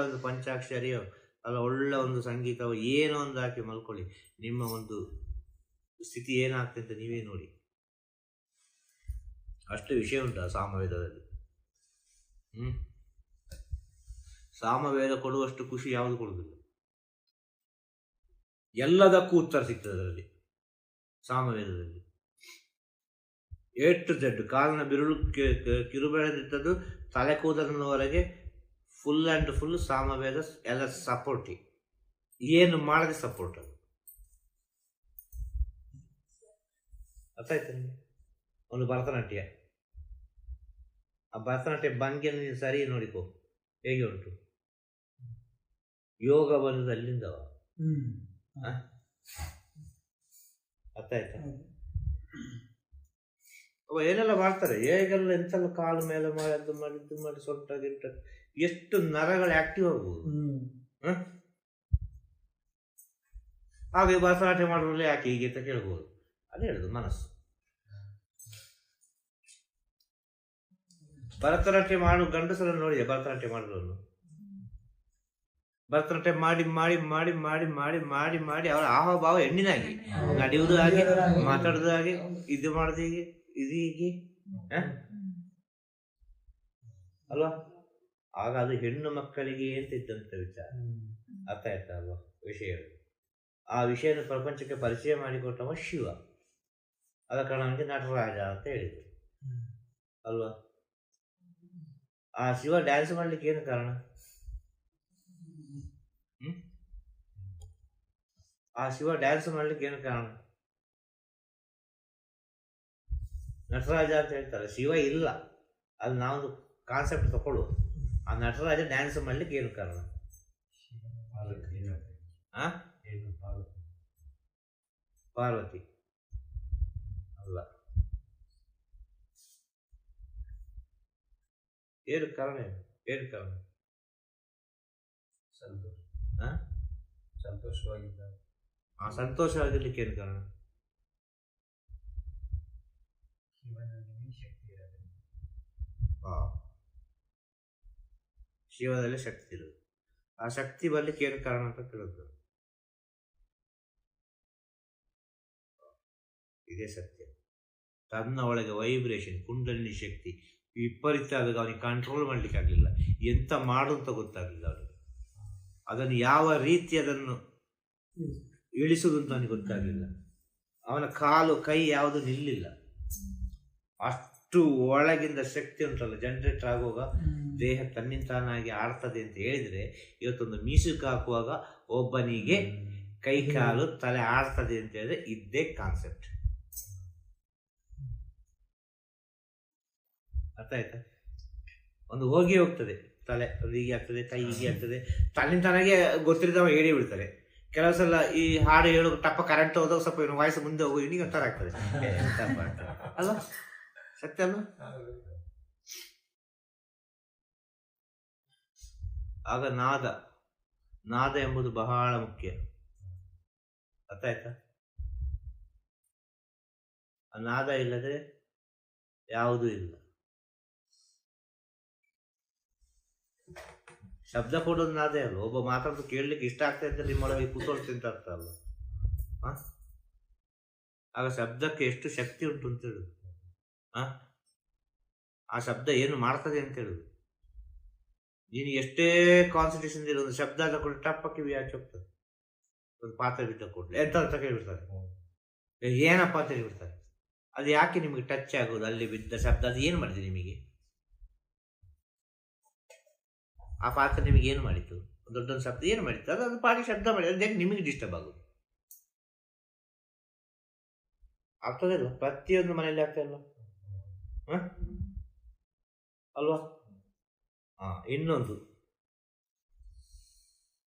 ಒಂದು ಪಂಚಾಕ್ಷರಿಯೋ ಅಲ್ಲ ಒಳ್ಳೆ ಒಂದು ಸಂಗೀತವೋ ಏನೋ ಒಂದು ಹಾಕಿ ಮಲ್ಕೊಳ್ಳಿ. ನಿಮ್ಮ ಒಂದು ಸ್ಥಿತಿ ಏನಾಗ್ತದೆ ಅಂತ ನೀವೇ ನೋಡಿ. ಅಷ್ಟು ವಿಷಯ ಉಂಟು ಸಾಮವೇದದಲ್ಲಿ. ಹ್ಮ್? ಸಾಮವೇದ ಕೊಡುವಷ್ಟು ಖುಷಿ ಯಾವುದು ಕೊಡುವುದಿಲ್ಲ. ಎಲ್ಲದಕ್ಕೂ ಉತ್ತರ ಸಿಗ್ತದೆ ಅದರಲ್ಲಿ. ಸಾಮವೇದದಲ್ಲಿ. ಏಟ್ ಜಡ್ಡು ಜೆಡ್ ಕಾಲಿನ ಬಿರುಳು ಕಿರುಬೆಳೆದಿದ್ದದ್ದು ತಲೆ ಕೂದಲಿನವರೆಗೆ ಫುಲ್ ಆ್ಯಂಡ್ ಫುಲ್ ಸಾಮವೇದ ಎಲ್ಲ ಸಪೋರ್ಟಿ ಏನು ಮಾಡದೆ ಸಪೋರ್ಟ್ ಅದು. ಅರ್ಥ ಆಯ್ತು ಒಂದು ಭರತನಾಟ್ಯ. ಆ ಭರತನಾಟ್ಯ ಭಂಗಿಯನ್ನು ನೀನು ಸರಿ ನೋಡಿಕೋ. ಹೇಗೆ ಉಂಟು? ಯೋಗ ಬಂದದ್ದು ಅಲ್ಲಿಂದವ? ಅರ್ಥ ಆಯ್ತಾ ಅವ ಏನೆಲ್ಲ ಮಾಡ್ತಾರೆ? ಹೇಗೆಲ್ಲ ಎಂತೆಲ್ಲ ಕಾಲು ಮೇಲೆ ಮಾಡಿ ಅದು ಮಾಡಿ ಇದು ಮಾಡಿ ಸೊಂಟ ಗಿಂಟ ಎಷ್ಟು ನರಗಳು ಆಕ್ಟಿವ್ ಆಗ್ಬೋದು? ಹಾಗೆ ಭರತನಾಟ್ಯ ಮಾಡೋದ್ರಲ್ಲಿ ಯಾಕೆ ಹೀಗೆ ಅಂತ ಕೇಳ್ಬೋದು. ಅದೇ ಹೇಳುದು ಮನಸ್ಸು. ಭರತನಾಟ್ಯ ಮಾಡು ಗಂಡಸರನ್ನು ನೋಡಿದೆ ಭರತನಾಟ್ಯ ಮಾಡೋದನ್ನು ಭರತನಾಟ್ಯ ಮಾಡಿ ಮಾಡಿ ಮಾಡಿ ಮಾಡಿ ಮಾಡಿ ಮಾಡಿ ಮಾಡಿ ಅವರ ಆಹಾಭಾವ ಹೆಣ್ಣಿನಾಗಿ ನಡೆಯುವುದು ಆಗಿ ಮಾತಾಡೋದು ಆಗಿ ಇದು ಮಾಡೋದು ಹೀಗೆ. ಇದು ಹೀಗೆ? ಹ? ಅಲ್ವಾ? ಆಗ ಅದು ಹೆಣ್ಣು ಮಕ್ಕಳಿಗೆ ಅಂತ ಇದ್ದಂತ ವಿಚಾರ ಅರ್ಥ ಆಯ್ತಾ ಅಲ್ವಾ? ವಿಷಯ. ಆ ವಿಷಯದ ಪ್ರಪಂಚಕ್ಕೆ ಪರಿಚಯ ಮಾಡಿಕೊಟ್ಟವ ಶಿವ. ಅದ ಕಾರಣಕ್ಕೆ ನಟರಾಜ ಅಂತ ಹೇಳಿದ್ರು. ಅಲ್ವಾ? ಆ ಶಿವ ಡ್ಯಾನ್ಸ್ ಮಾಡ್ಲಿಕ್ಕೆ ಏನು ಕಾರಣ? ಆ ಶಿವ ಡ್ಯಾನ್ಸ್ ಮಾಡ್ಲಿಕ್ಕೆ ಏನು ಕಾರಣ? ನಟರಾಜ ಅಂತ ಹೇಳ್ತಾರೆ. ಶಿವ ಇಲ್ಲ. ಅದು ನಾವೊಂದು ಕಾನ್ಸೆಪ್ಟ್ ತಗೊಳ್ಳುವ ಆ ನಟರಾಜ ಡ್ಯಾನ್ಸ್ ಮಾಡ್ಲಿಕ್ಕೆ ಏನು ಕಾರಣ? ಪಾರ್ವತಿ. ಅಲ್ಲ. ಏನು ಕಾರಣ ಏನು? ಏನು ಕಾರಣ? ಸಂತೋಷ? ಸಂತೋಷವಾಗಿದ್ದ. ಆ ಸಂತೋಷವಾಗಿರ್ಲಿಕ್ಕೆ ಏನು ಕಾರಣ? ಶಿವನಲ್ಲಿ ಶಕ್ತಿ ಇರಬೇಕು. ಶಿವದಲ್ಲಿ ಶಕ್ತಿ ಇರೋದು ಆ ಶಕ್ತಿ ಬರ್ಲಿಕ್ಕೆ ಏನು ಕಾರಣ ಅಂತ ಕೇಳಿದ್ರು ಇದೇ ಸತ್ಯ. ತನ್ನ ಒಳಗೆ ವೈಬ್ರೇಷನ್ ಕುಂಡಲಿನಿ ಶಕ್ತಿ, ವಿಪರೀತ ಆದಾಗ ಅವನಿಗೆ ಕಂಟ್ರೋಲ್ ಮಾಡ್ಲಿಕ್ಕೆ ಆಗಲಿಲ್ಲ. ಎಂತ ಮಾಡು ಅಂತ ಗೊತ್ತಾಗಲಿಲ್ಲ ಅವನಿಗೆ. ಅದನ್ನು ಯಾವ ರೀತಿ ಅದನ್ನು ಇಳಿಸುವುದು ಅಂತ ಅವನಿಗೆ ಗೊತ್ತಾಗಲಿಲ್ಲ. ಅವನ ಕಾಲು, ಕೈ ಯಾವುದು ನಿಲ್ಲಿಲ್ಲ. ಅಷ್ಟು ಒಳಗಿಂದ ಶಕ್ತಿ ಉಂಟಲ್ಲ ಜನರೇಟ್ ಆಗುವಾಗ ದೇಹ ತನ್ನಿಂತಾನಾಗಿ ಆಡ್ತದೆ ಅಂತ ಹೇಳಿದ್ರೆ ಇವತ್ತೊಂದು ಮ್ಯೂಸಿಕ್ ಹಾಕುವಾಗ ಒಬ್ಬನಿಗೆ ಕೈ ಕಾಲು ತಲೆ ಆಡ್ತದೆ ಅಂತ ಹೇಳಿದ್ರೆ ಇದ್ದೇ ಕಾನ್ಸೆಪ್ಟ್ ಅರ್ಥ ಆಯ್ತಾ? ಒಂದು ಹೋಗಿ ಹೋಗ್ತದೆ ತಲೆ ಅದು ಹೀಗೆ ಆಗ್ತದೆ ಕೈ ಹೀಗೆ ಆಗ್ತದೆ. ತನ್ನಿಂತಾನಾಗೆ ಗೊತ್ತಿರಿದವ ಹೇಳಿ ಬಿಡ್ತಾರೆ. ಕೆಲವು ಸಲ ಈ ಹಾಡು ಹೇಳೋ ಟಪ್ಪ ಕರೆಂಟ್ ಹೋದಾಗ ಸ್ವಲ್ಪ ಇವನು ವಾಯ್ಸ್ ಮುಂದೆ ಹೋಗೋ ಇವನಿಗೆ ಒಂಥರ ಆಗ್ತದೆ. ಅಲ್ವಾ? ಸತ್ಯ ಅಲ್ವಾ ಆಗ ನಾದ ನಾದ ಎಂಬುದು ಬಹಳ ಮುಖ್ಯ. ಅರ್ಥ ಆಯ್ತಾ ಆ ನಾದ ಇಲ್ಲದೆ ಯಾವುದೂ ಇಲ್ಲ. ಶಬ್ದ ಕೊಡೋದು ನಾದ ಅಲ್ಲ ಒಬ್ಬ ಮಾತಾಡೋದು ಕೇಳಲಿಕ್ಕೆ ಇಷ್ಟ ಆಗ್ತಾ ಇದ್ದರೆ ನಿಮ್ಮೊಳಗೆ ಕುತೂಹಲ ಅಂತ ಅರ್ಥ ಅಲ್ಲ ಆಗ ಶಬ್ದಕ್ಕೆ ಎಷ್ಟು ಶಕ್ತಿ ಉಂಟು ಅಂತ ಹೇಳುದು ಆ? ಶಬ್ದ ಏನು ಮಾಡ್ತದೆ ಅಂತ ಹೇಳುದು. ನೀನು ಎಷ್ಟೇ ಕಾನ್ಸಂಟ್ರೇಷನ್ ಒಂದು ಶಬ್ದ ಆದ ಕೂಡ ಟಪ್ಪ ಕಿವಿ ಹಾಕಿ ಹೋಗ್ತದೆ. ಒಂದು ಪಾತ್ರೆ ಬಿಟ್ಟ ಕೂಡಲೇ. ಎಂತ ತಗೊಂಡ್ಬಿಡ್ತಾರೆ ಏನಪ್ಪ ಅಂತ ಹೇಳಿಬಿಡ್ತಾರೆ. ಅದು ಯಾಕೆ ನಿಮಗೆ ಟಚ್ ಆಗೋದು? ಅಲ್ಲಿ ಬಿದ್ದ ಶಬ್ದ, ಅದು ಏನು ಮಾಡಿದೆ ನಿಮಗೆ? ಆ ಪಾತ್ರೆ ನಿಮಗೆ ಏನು ಮಾಡಿತು? ದೊಡ್ಡೊಂದು ಶಬ್ದ ಏನು ಮಾಡಿತ್ತು ಅದು ಅದು ಪಾಡಿ ಶಬ್ದ ಮಾಡಿದೆ. ಅದು ನಿಮಗೆ ಡಿಸ್ಟರ್ಬ್ ಆಗೋದು? ಆಗ್ತದಲ್ಲ ಪ್ರತಿಯೊಂದು ಮನೆಯಲ್ಲಿ ಆಗ್ತಾ? ಅಲ್ವಾ? ಹಾ ಇನ್ನೊಂದು.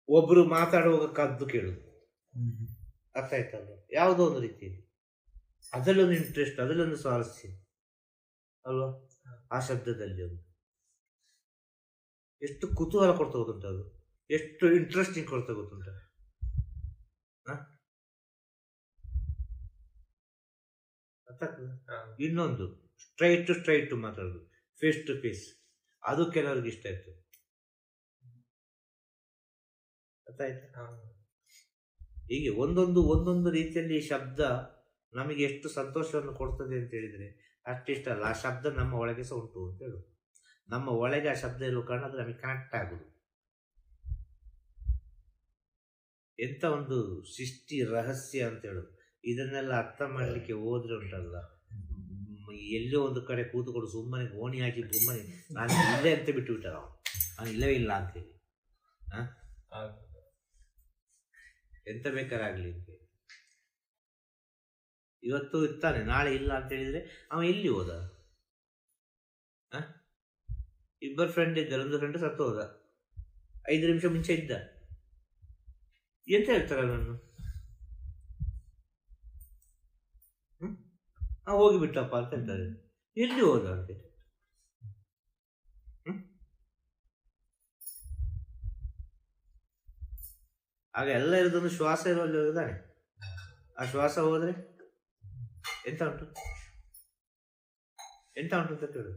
ಒಬ್ರು ಮಾತಾಡುವಾಗ ಕದ್ದು ಕೇಳುದು. ಅರ್ಥ ಆಯ್ತಲ್ಲ ಯಾವುದೋ ಒಂದು ರೀತಿ. ಅದರಲ್ಲೊಂದು ಇಂಟ್ರೆಸ್ಟ್ ಅದರಲ್ಲೊಂದು ಸ್ವಾರಸ್ಯ. ಅಲ್ವಾ? ಆ ಶಬ್ದದಲ್ಲಿ ಒಂದು. ಎಷ್ಟು ಕುತೂಹಲ ಕೊಡ್ತಾ ಗೊತ್ತುಂಟ ಅದು. ಎಷ್ಟು ಇಂಟ್ರೆಸ್ಟಿಂಗ್ ಕೊಡ್ತಾ ಗೊತ್ತುಂಟ ಇನ್ನೊಂದು. ಸ್ಟ್ರೈಟ್ ಟು ಸ್ಟ್ರೈಟ್ ಟು ಮಾತಾಡೋದು. ಫೇಸ್ ಟು ಫೇಸ್ ಅದು ಕೆಲವರಿಗೆ ಇಷ್ಟ ಆಯ್ತು. ಗೊತ್ತಾಯ್ತಾ? ಹೀಗೆ ಒಂದೊಂದು ಒಂದೊಂದು ರೀತಿಯಲ್ಲಿ ಶಬ್ದ ನಮಗೆ ಎಷ್ಟು ಸಂತೋಷವನ್ನು ಕೊಡ್ತದೆ ಅಂತ ಹೇಳಿದರೆ ಅಷ್ಟಿಷ್ಟಲ್ಲ ಆ ಶಬ್ದ ನಮ್ಮ ಒಳಗೆ ಸಹ ಉಂಟು ಅಂತ ಹೇಳು ನಮ್ಮ ಒಳಗೆ ಆ ಶಬ್ದ ಇರುವ ಕಾರಣ ಅದು ನಮಗೆ ಕನೆಕ್ಟ್ ಆಗುದು. ಎಂಥ ಒಂದು ಸೃಷ್ಟಿ ರಹಸ್ಯ ಅಂತ ಹೇಳು ಇದನ್ನೆಲ್ಲ ಅರ್ಥ ಮಾಡಲಿಕ್ಕೆ ಹೋದ್ರೆ ಉಂಟಲ್ಲ. ಎಲ್ಲೋ ಒಂದು ಕಡೆ ಕೂತುಕೊಂಡು ಸುಮ್ಮನೆ ಓಣಿ ಹಾಕಿ ಸುಮ್ಮನೆ ನಾನು ಇಲ್ಲೇ ಅಂತ ಬಿಟ್ಟು ಬಿಟ್ಟ ನಾವು ನಾನು ಇಲ್ಲವೇ ಇಲ್ಲ ಅಂತೇಳಿ ಎಂತ ಬೇಕಾರಾಗ್ಲಿ. ಇವತ್ತು ಇರ್ತಾನೆ ನಾಳೆ ಇಲ್ಲ ಅಂತ ಹೇಳಿದ್ರೆ ಅವ ಎಲ್ಲಿ ಹೋದ? ಇಬ್ಬರು ಫ್ರೆಂಡ್ ಇದ್ದಾರೆ ಒಂದು ಫ್ರೆಂಡ್ ಸತ್ತು ಹೋದ ಐದು ನಿಮಿಷ ಮುಂಚೆ ಇದ್ದ. ಎಂತ ಹೇಳ್ತಾರೆ ಅವನನ್ನು ಹೋಗಿಬಿಟ್ಟಪ್ಪ ಅಂತ ಹೇಳ್ತಾರೆ. ಎಲ್ಲಿ ಹೋದ ಅಂತ? ಆಗ ಎಲ್ಲ ಇರೋದೊಂದು ಶ್ವಾಸ ಇರುವಲ್ಲಿ ಹೋದಾನೆ ಆ ಶ್ವಾಸ ಹೋದ್ರೆ ಎಂತ ಉಂಟು? ಎಂತ ಉಂಟು ಅಂತ ಕೇಳು.